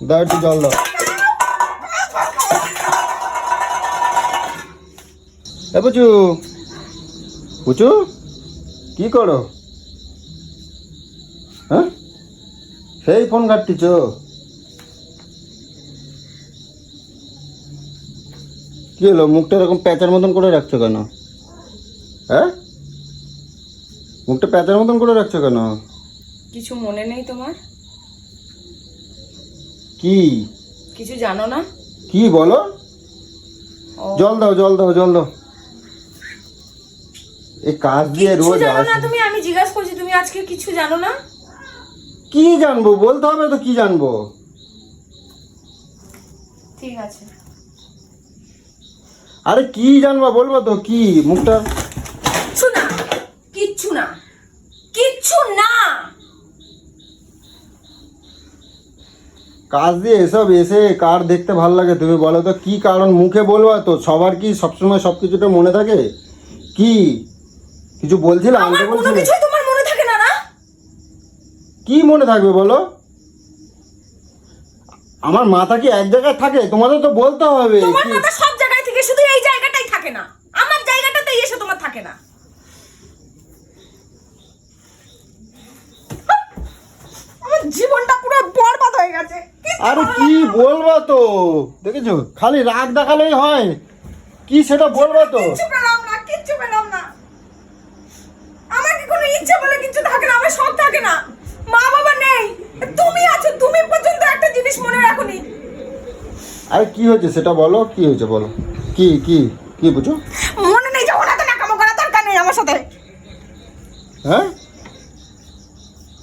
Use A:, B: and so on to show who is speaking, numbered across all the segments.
A: দাও একটু জল দাও। এ পুচু পুচু, কি করো? হ্যাঁ? সেই ফোন ঘাটতিছ। কি হলো, মুখটা এরকম প্যাঁচার মতন করে রাখছো কেন? হ্যাঁ? মুখটা প্যাঁচার মতন করে রাখছো কেন?
B: কিছু মনে নেই তোমার?
A: কি?
B: কিছু জানো না?
A: কি বলো? জল দাও জল দাও জল দাও। এই কাজ দিয়ে রোজ
B: জানো না তুমি আমি জিজ্ঞাসা করছি তুমি আজকে কিছু জানো না?
A: কি জানব? বলতে হবে তো কি জানব?
B: ঠিক আছে।
A: আরে কি জানবা বলব তো কি? মুখটা
B: কিচ্ছু না কিচ্ছু না কিচ্ছু না
A: কাজ দিয়ে এসব এসে কার দেখতে ভালো লাগে? তুমি বলো তো কী কারণ মুখে বলবা তো? সবার কি সবসময় সব কিছুটা মনে থাকে? কি? কিছু বলছিলে?
B: আমার
A: আনতে বলছিলে?
B: তোমার মনে থাকে না না?
A: কি মনে থাকবে বলো? আমার মাথা কি এক জায়গায় থাকে? তোমাদের তো বলতে হবে।
B: তোমার মাথা সব জায়গায় থেকে শুধু এই জায়গাটাই থাকে না। আমার জায়গাটাতেই এসে তোমার থাকে না আমার জীবনটা পুরো বরবাদ হয়ে গেছে।
A: আরে কি। বলবা তো? দেখেছ? খালি রাগ দেখালেই হয়। কি সেটা বলবা তো?
B: কিচ্ছু পেলাম না কিচ্ছু পেলাম না। আমার কি কোনো ইচ্ছে বলে কিছু থাকে না? আমার সব থাকে না। মা বাবা নেই। তুমি আছো তুমি পর্যন্ত একটা জিনিস মনে রাখোনি।
A: আরে কি হয়েছে সেটা বলো? কি হয়েছে বলো? কি কি কি বুঝো?
B: মনে নেই যখন এত নাকামো করা দরকার নেই আমার সাথে।
A: হ্যাঁ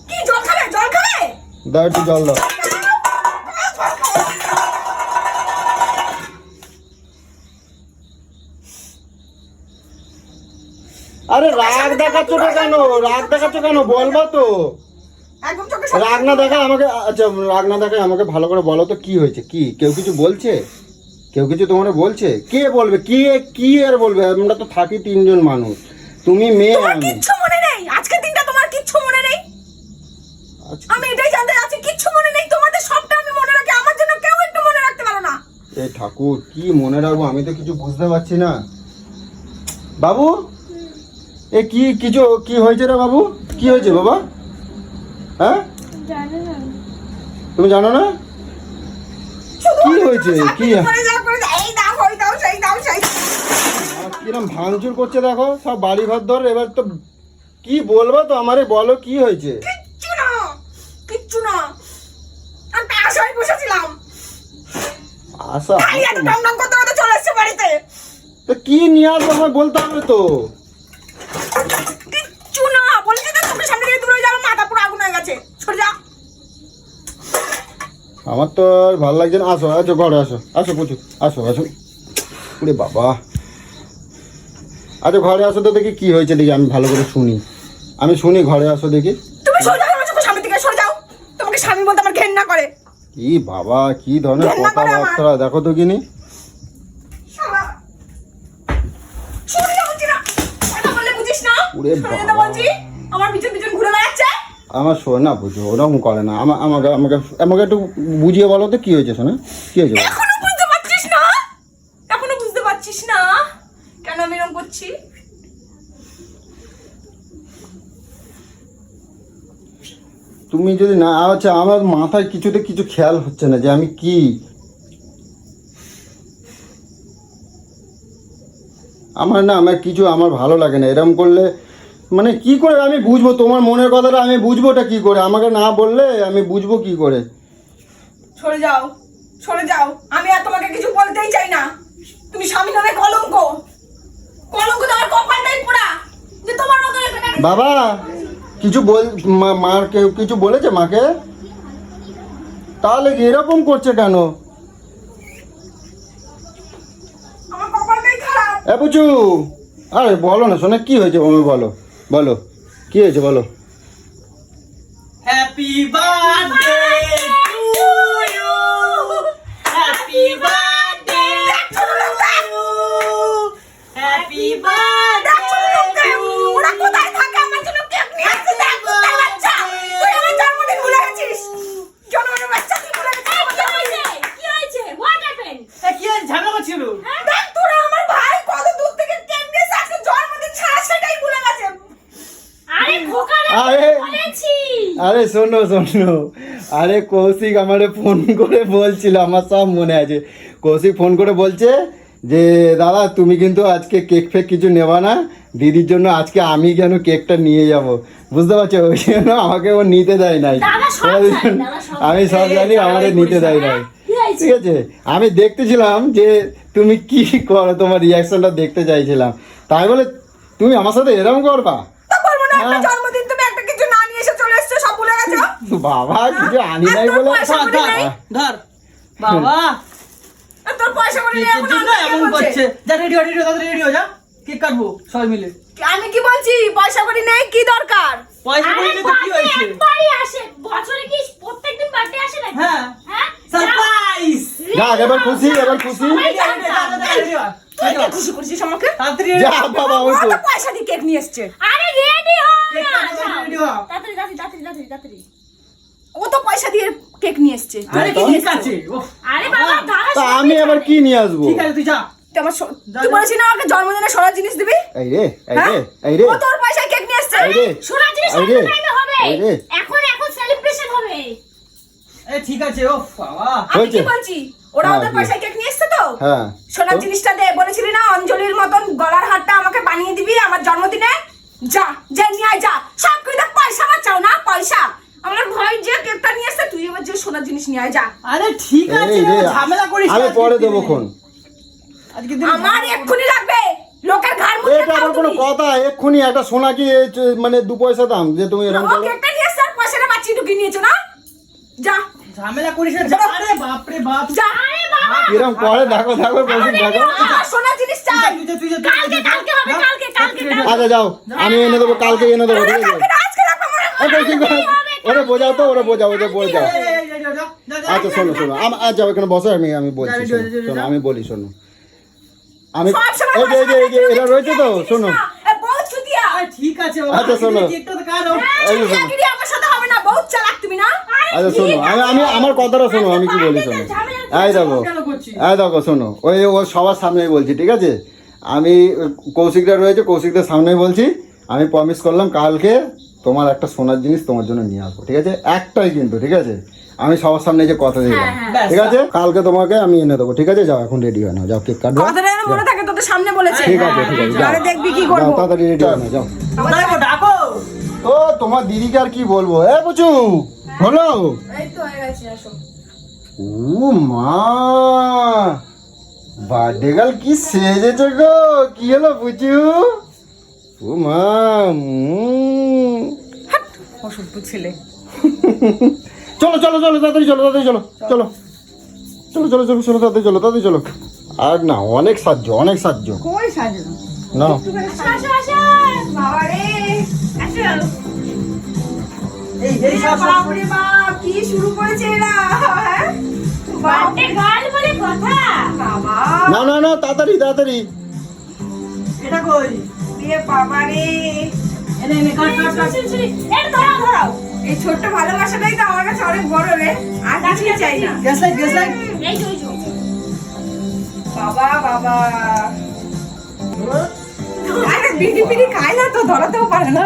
B: কি জল খাবে জল খাবে
A: দাও একটু জল দাও। আরে রাগ দেখাচ্ছ না কেন? রাগ দেখাচ্ছ কেন? বলবা তো। রাগ না দেখা আমাকে আচ্ছা রাগ না দেখায় আমাকে ভালো করে বলো তো কি হয়েছে? কি? কেউ কিছু বলছে? কেউ কিছু তোমার বলছে? কে বলবে? কি কি আর বলবে? আমরা তো থাকি তিনজন মানুষ। তুমি মেয়ে আমি
B: কিচ্ছু মনে নেই আজকের দিনটা তোমার কিচ্ছু মনে নেই
A: আচ্ছা,
B: আমি এটাই জানতে চাচ্ছি কিচ্ছু মনে নেই তোমাদের সবটা আমি মনে রাখি আমার জন্য কেউ একটু মনে রাখতে পারো না
A: এই ঠাকুর কি মনে রাখব? আমি তো কিছু বুঝতে পারছি না। বাবু? এ কি কিছু কি হয়েছে রে বাবু? কি হয়েছে বাবা? হ্যাঁ? তুমি জানো না? কি হয়েছে? কি? কিরম ভাঙচুর করছে দেখো সব বাড়ি ঘর ধর এবার তো কি বলব তো আমারে বলো কি হয়েছে
B: কিচ্ছু না কিচ্ছু না আমি তো আশায় বসেছিলাম করতে করতে চলে এসছে বাড়িতে?
A: তো কি নিয়ে আসব আমায় বলতে হবে তো?
B: কিচ্ছু না বলছি তো চোখের সামনে থেকে দূরে যাব মাথা পুরো আগুন হয়ে গেছে। সরে যা
A: আমার তো আর ভালো লাগছে না। আসো আসো ঘরে আসো আসো প্রচুর আসো আসো। ওরে বাবা। আচ্ছা ঘরে আসো তো দেখি কি হয়েছে দেখি আমি ভালো করে শুনি। আমি শুনি ঘরে আসো দেখি।
B: তুমি সরে যাও আমার সামনে থেকে সরে যাও। তোমাকে স্বামী বলতে আমার ঘেন্না করে।
A: কি বাবা কি ধরনের কথাবার্তা? দেখো তো কিনি।
B: আমার পিছন পিছন ঘুরে বেড়াচ্ছে।
A: আমার শোন না বুঝো ওরকম করে না। আমা- আমাকে আমাকে আমাকে একটু বুঝিয়ে বলো তো কি হয়েছে শোনা? কি হয়েছে?
B: এখনও বুঝতে পারছিস না? এখনও বুঝতে পারছিস না? কেন আমি এরকম করছি?
A: তুমি যদি না আচ্ছা আমার মাথায় কিছুতে কিছু খেয়াল হচ্ছে না যে আমি কি। আমার না আমার কিছু আমার ভালো লাগে না। এরকম করলে মানে কি করে আমি বুঝব? তোমার মনের কথাটা আমি বুঝব বুঝবোটা কি করে? আমাকে না বললে আমি বুঝব কি করে?
B: সরে যাও সরে যাও। আমি আর তোমাকে কিছু বলতেই চাই না। তুমি স্বামী নামে কলঙ্ক। কলঙ্ক তোমার কপালটাই পোড়া যে তোমার মতো
A: বাবা কিছু বল মা- মার কেউ কিছু বলেছে মাকে? তাহলে এরকম করছে কেন? এ পুচু আরে বলো না শোনে কি হয়েছে বমি বলো বলো কি হয়েছে বলো?
C: Happy birthday to you. Happy birthday to you. Happy birthday to
B: ওরা
C: you.
B: কোথায় থাকে আমার জন্য কেক নিয়ে আসছে দেখ কোথায় বাচ্চা তুই আমার জন্মদিন ভুলে গেছিস জন্মদিনের বাচ্চা তুই ভুলে গেছিস আমার জন্মদিন
A: আরে শোনো শোনো। আরে কৌশিক আমারে ফোন করে বলছিল আমার সব মনে আছে। কৌশিক ফোন করে বলছে যে দাদা তুমি কিন্তু আজকে কেক ফেক কিছু নেবা না। দিদির জন্য আজকে আমি কেন কেকটা নিয়ে যাব? বুঝতে পারছ? ওই জন্য আমাকে ও নিতে দেয় নাই। আমি সব জানি আমাদের নিতে দেয় নাই। ঠিক আছে? আমি দেখতেছিলাম যে তুমি কি করো? তোমার রিয়াকশনটা দেখতে চাইছিলাম। তাই বলে তুমি আমার সাথে এরকম করবা
B: তো বলব না একটা
A: হ্যাঁ।
B: জন্মদিন তুমি একটা কিছু না নিয়ে এসে চলে এসছো সব ভুলে গেছো
A: বাবা কিছু আনি নাই বলে
C: ধর
B: নেই?
C: বাবা।
B: তোর পয়সা করে
C: এমন করছে? যা রেডি রেডি তাড়াতাড়ি রেডি হয়ে যা। কেক কাটবো সবাই মিলে।
B: আমি কি বলছি? পয়সা করি নেই? কি দরকার?
C: পয়সা করে তো কি হয়েছে?
D: একবারই আসে। বছরে কি প্রত্যেকদিন বার্থডে আসে নাকি?
C: হ্যাঁ।
D: হ্যাঁ?
C: সারপ্রাইজ!
A: যা এবার খুশি এবার খুশি।
C: রেডি রেডি রেডি হ।
B: তুই খুশি করছিস আমাকে?
C: তাড়াতাড়ি
A: যা বাবা ওই তো।
B: পয়সা দিয়ে কেক নিয়ে এসছে?
D: আরে রেডি যাও।
C: ready হও।
D: তাড়াতাড়ি তাড়াতাড়ি তাড়াতাড়ি তাড়াতাড়ি। তাড়াতাড়ি
B: ও তো পয়সা দিয়ে কেক নিয়ে এসছে। তুই
C: আরে
B: কি নিয়ে
C: আছে
D: আরে বাবা দাদা
A: তা আমি আবার কি নিয়ে আসব?
C: ঠিক আছে তুই যা।
B: তুই আমার সো-
C: যা,
B: তুই বলেছিস না আমাকে জন্মদিনে সোনার জিনিস দিবি?
A: এই রে এই
B: হ্যাঁ?
A: রে এই রে।
B: ও তোর পয়সায় কেক নিয়ে এসছে।
D: জিনিস হবে। এখন এখন সেলিব্রেশন হবে।
C: এ ঠিক আছে ও বাবা।
B: আমি কি বলছি? ওরা
A: হ্যাঁ,
B: ওদের
A: দিয়ে।
B: পয়সায় কেক নিয়ে এসছে তো?
A: হ্যাঁ।
B: সোনার জিনিসটা দে বলেছিলি না অঞ্জলির মতন গলার হারটা আমাকে বানিয়ে দিবি আমার জন্মদিনে? যা যে নিয়ে যা। সব কিছু তো পয়সা বাঁচাও না? পয়সা? আমার ভাই যে কেকটা নিয়ে এসছে তুই এবার যে সোনার জিনিস নিয়ে আয় যা।
C: আরে ঠিক আছে
A: এই রে
C: ঝামেলা করিস না
A: আমি
C: আজকের
A: পরে
C: দিনে।
A: দেবো খন
C: আজকে দিনে
B: আমার
C: ঝামেলা
B: এক্ষুনি লাগবে। লোকের ঘর মুখে
A: এটা আবার কোনো কথা এক্ষুনি একটা সোনা কি চ- মানে দু পয়সা দাম যে তুমি এরকম
B: ও
A: করো
B: কেকটা নিয়ে আর পয়সাটা বাঁচি ঢুকিয়ে নিয়েছো না? যা।
C: ঝামেলা করিস না যা, আরে বাপ রে বাপ।
B: যা।
D: আরে বাবা।
A: এরকম করে দেখো দেখো কৌশিক দেখো।
B: আমার সোনার জিনিস চাই।
C: তুই যা, তুই যা, তুই যা,
D: কালকে,
C: যা,
D: কালকে হবে, কালকে, কালকে, কালকে।
A: আচ্ছা যাও। আমি এনে দেবো কালকে এনে দেবো ঠিক আছে।
B: আজকে
A: ওরে বোঝাও তো ওরে বোঝাও ওরে বোঝাও আচ্ছা শোনো শোনো
C: যা।
A: আম- আচ্ছা এখানে বসো আমি আমি বলছি শোনো আমি বলি শোনো আমি যে এই যে এরা রয়েছে তো শোনো
B: এ, বহুত চুতিয়া
C: আরে ঠিক আছে
A: আচ্ছা, শোনো।
C: আজকে কেকটা তো কাটো।
A: এই যে শোনো
B: আমার সাথে হবে না বহুত চালাক তুমি না
A: আচ্ছা শোনো আমি আমি আমার কথাটা শোনো আমি কি বলি শোনো এই দেখো? এই দেখো শোনো ওই ও সবার সামনেই বলছি ঠিক আছে আমি কৌশিকরা রয়েছে কৌশিকদের সামনেই বলছি আমি প্রমিস করলাম কালকে তোমার একটা সোনার জিনিস তোমার জন্য নিয়ে আসব ঠিক আছে? একটাই কিন্তু ঠিক আছে? আমি সবার সামনে যে কথা দিলাম ঠিক আছে? কালকে তোমাকে আমি এনে দেবো ঠিক আছে? যাও এখন রেডি হয় না যাও কেক কাটবো
B: মনে থাকে তোদের সামনে বলেছে।
A: ঠিক আছে ঠিক আছে যাও।
B: আরে দেখবি কি
A: যাও তাড়াতাড়ি রেডি হয় না যাও।
C: ডাকো, ডাকো।
A: ও তোমার দিদিকে আর কি বলব? এ বুঝু হলো?
B: এই তো হয়ে গেছে আসো।
A: ও মা। বার্থডে গার্ল কি সেজেছে গো? কি হলো বুঝু ও মা
B: অসভ্য ছেলে।
A: চলো চলো চলো তাড়াতাড়ি চলো তাড়াতাড়ি চলো চলো। চলো। চলো চলো চলো তাড়াতাড়ি চলো তাড়াতাড়ি চলো। আর না অনেক সাহায্য অনেক সাহায্য।
B: কই
A: না।
B: কি শুরু করেছে এরা? হ্যাঁ?
A: না না না তাড়াতাড়ি তাড়াতাড়ি।
C: এটা কই?
B: বাবা রে
C: এনে, এনে, কাট, কাট, কাট।
D: শুনি শুনি ধরাও ধরাও।
B: এই ছোট্ট ভালোবাসাটাই তো আমার কাছে অনেক বড় রে। আর কিছুই চাই না।
C: Gas light, gas light.
D: এই যে,
B: বাবা বাবা। আরে বিড়ি বিড়ি খায় না তো ধরাতেও পারে না।